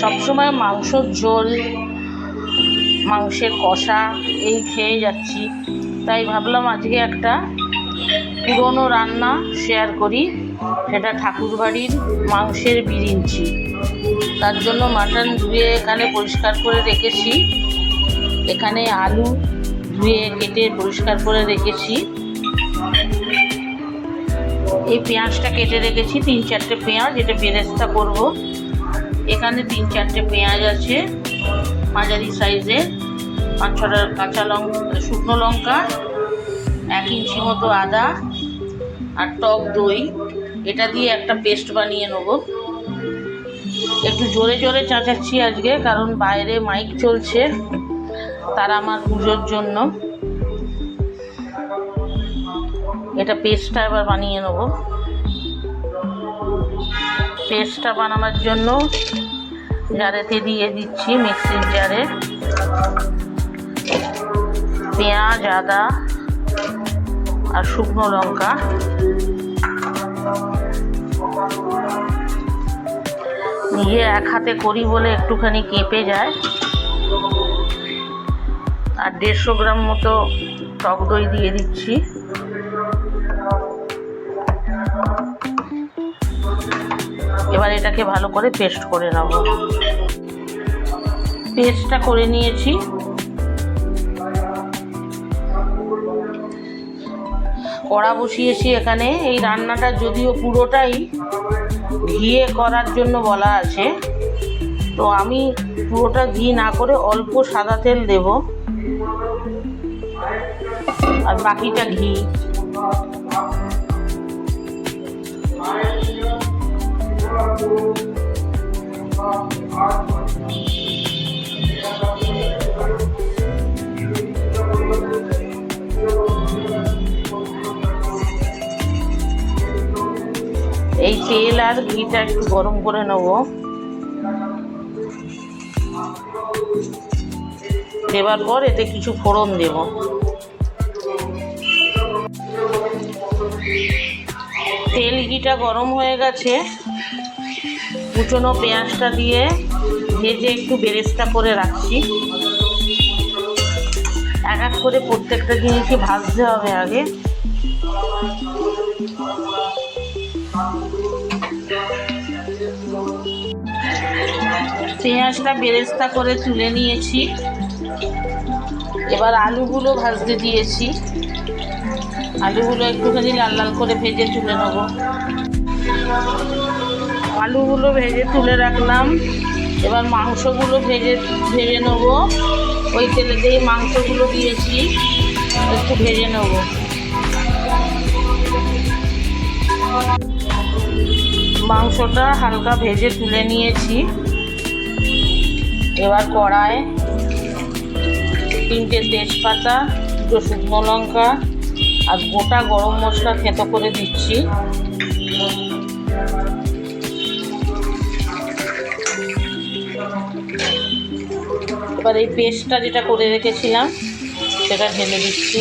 সবসময় মাংসর ঝোল, মাংসের কষা, এই খেয়ে যাচ্ছি। তাই ভাবলাম আজকে একটা পুরনো রান্না শেয়ার করি। সেটা ঠাকুরবাড়ির মাংসের বিরিঞ্চি। তার জন্য মাটন ধুয়ে এখানে পরিষ্কার করে রেখেছি। এখানে আলু ধুয়ে কেটে পরিষ্কার করে রেখেছি। এই পেঁয়াজটা কেটে রেখেছি, তিন চারটে পেঁয়াজ, এটা বেরেস্তা করব। এখানে তিন চারটে পেঁয়াজ আছে, মাঝারি সাইজের, পাঁচ ছটা কাঁচা লঙ্কা শুকনো লঙ্কা, এক ইঞ্চি মতো আদা আর টক দই। এটা দিয়ে একটা পেস্ট বানিয়ে নেব। একটু জোরে জোরে চাঁচাচ্ছি আজকে, কারণ বাইরে মাইক চলছে, তারা আমার পুজোর জন্য। এটা পেস্টটা এবার বানিয়ে নেব। পেস্টটা বানানোর জন্য জারেতে দিয়ে দিচ্ছি মিক্সির জারে। পেঁয়াজ, আদা আর শুকনো লঙ্কা। নিজে এক হাতে করি বলে একটুখানি কেঁপে যায়। আর দেড়শো গ্রাম মতো টক দই দিয়ে দিচ্ছি। এবার এটাকে ভালো করে পেস্ট করে নেব। পেস্টটা করে নিয়েছি। কড়া বসিয়েছি এখানে। এই রান্নাটা যদিও পুরোটাই ঘিয়ে করার জন্য বলা আছে, তো আমি পুরোটা ঘি না করে অল্প সাদা তেল দেব। আর বাকিটা ঘি। এই তেল আর ঘিটা একটু গরম করে নেব। দেবার পর এতে কিছু ফোড়ন দেব। তেল ঘিটা গরম হয়ে গেছে। কুচনো পেঁয়াজটা দিয়ে ভেজে একটু বেরেস্তা করে রাখছি। এক এক করে প্রত্যেকটা জিনিসই ভাজতে হবে আগে। পেঁয়াজটা বেরেস্তা করে তুলে নিয়েছি। এবার আলুগুলো ভাজতে দিয়েছি। আলুগুলো একটুখানি লাল লাল করে ভেজে তুলে নেব। আলুগুলো ভেজে তুলে রাখলাম। এবার মাংসগুলো ভেজে ভেজে নেব। ওই তেলে দিয়ে মাংসগুলো দিয়েছি। একটু ভেজে নেব। মাংসটা হালকা ভেজে তুলে নিয়েছি। এবার কড়ায় তিনটে তেজপাতা দুটো শুকনো লঙ্কা আর গোটা গরম মশলা থেতো করে দিচ্ছি। এবার এই পেস্টটা যেটা করে রেখেছিলাম, সেটা ঢেলে দিচ্ছি।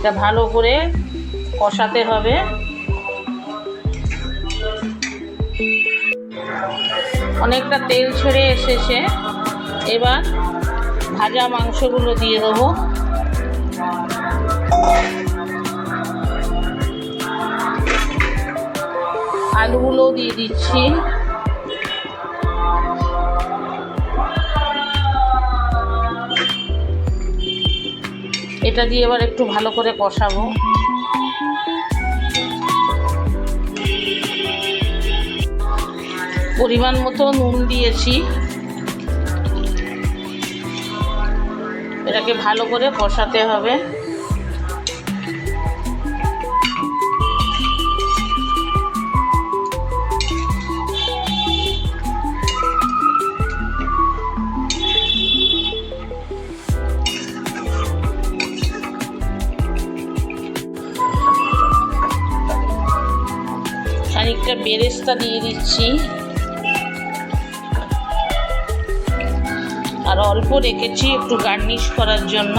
এটা ভালো করে কষাতে হবে। অনেকটা তেল ছেড়ে এসেছে। এবার ভাজা মাংসগুলো দিয়ে দেবো। আলুগুলোও দিয়ে দিচ্ছি। এটা দিয়ে এবার একটু ভালো করে কষাবো। পরিমাণ মতো নুন দিয়েছি। এটাকে ভালো করে কষাতে হবে। খানিকটা বেরেস্তা দিয়ে দিচ্ছি। আর অল্প রেখেছি একটু গার্নিশ করার জন্য।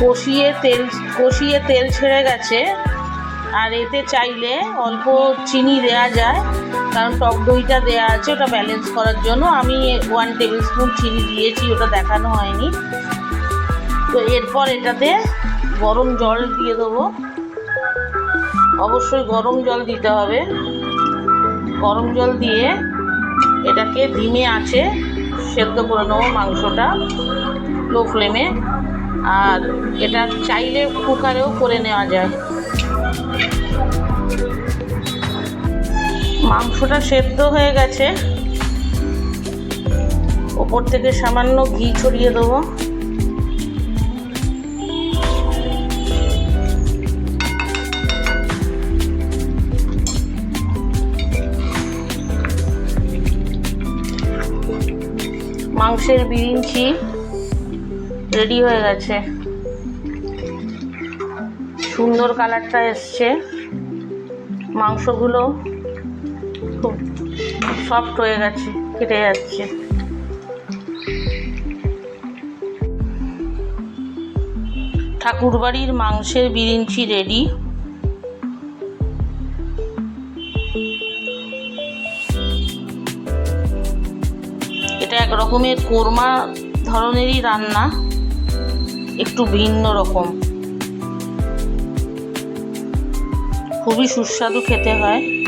কষিয়ে তেল কষিয়ে তেল ছেড়ে গেছে। আর এতে চাইলে অল্প চিনি দেওয়া যায়, কারণ টক দইটা দেওয়া আছে, ওটা ব্যালেন্স করার জন্য। আমি ওয়ান টেবিল স্পুন চিনি দিয়েছি, ওটা দেখানো হয়নি। তো এরপর এটাতে গরম জল দিয়ে দেবো। অবশ্যই গরম জল দিতে হবে। গরম জল দিয়ে এটাকে ধিমে আছে, সেদ্ধ করে নেব মাংসটা লো ফ্লেমে আর এটা চাইলে কুকারেও করে নেওয়া যায়। মাংসটা সেদ্ধ হয়ে গেছে। ওপর থেকে সামান্য ঘি ছড়িয়ে দেবো। মাংসের বিরিঞ্চি রেডি হয়ে গেছে। সুন্দর কালারটা এসছে। মাংসগুলো সফট হয়ে গেছে কেটে যাচ্ছে। ঠাকুরবাড়ির মাংসের বিরিঞ্চি রেডি এটা এক রকমের কোরমা ধরনেরই রান্না, একটু ভিন্ন রকম। খুবই সুস্বাদু খেতে হয়।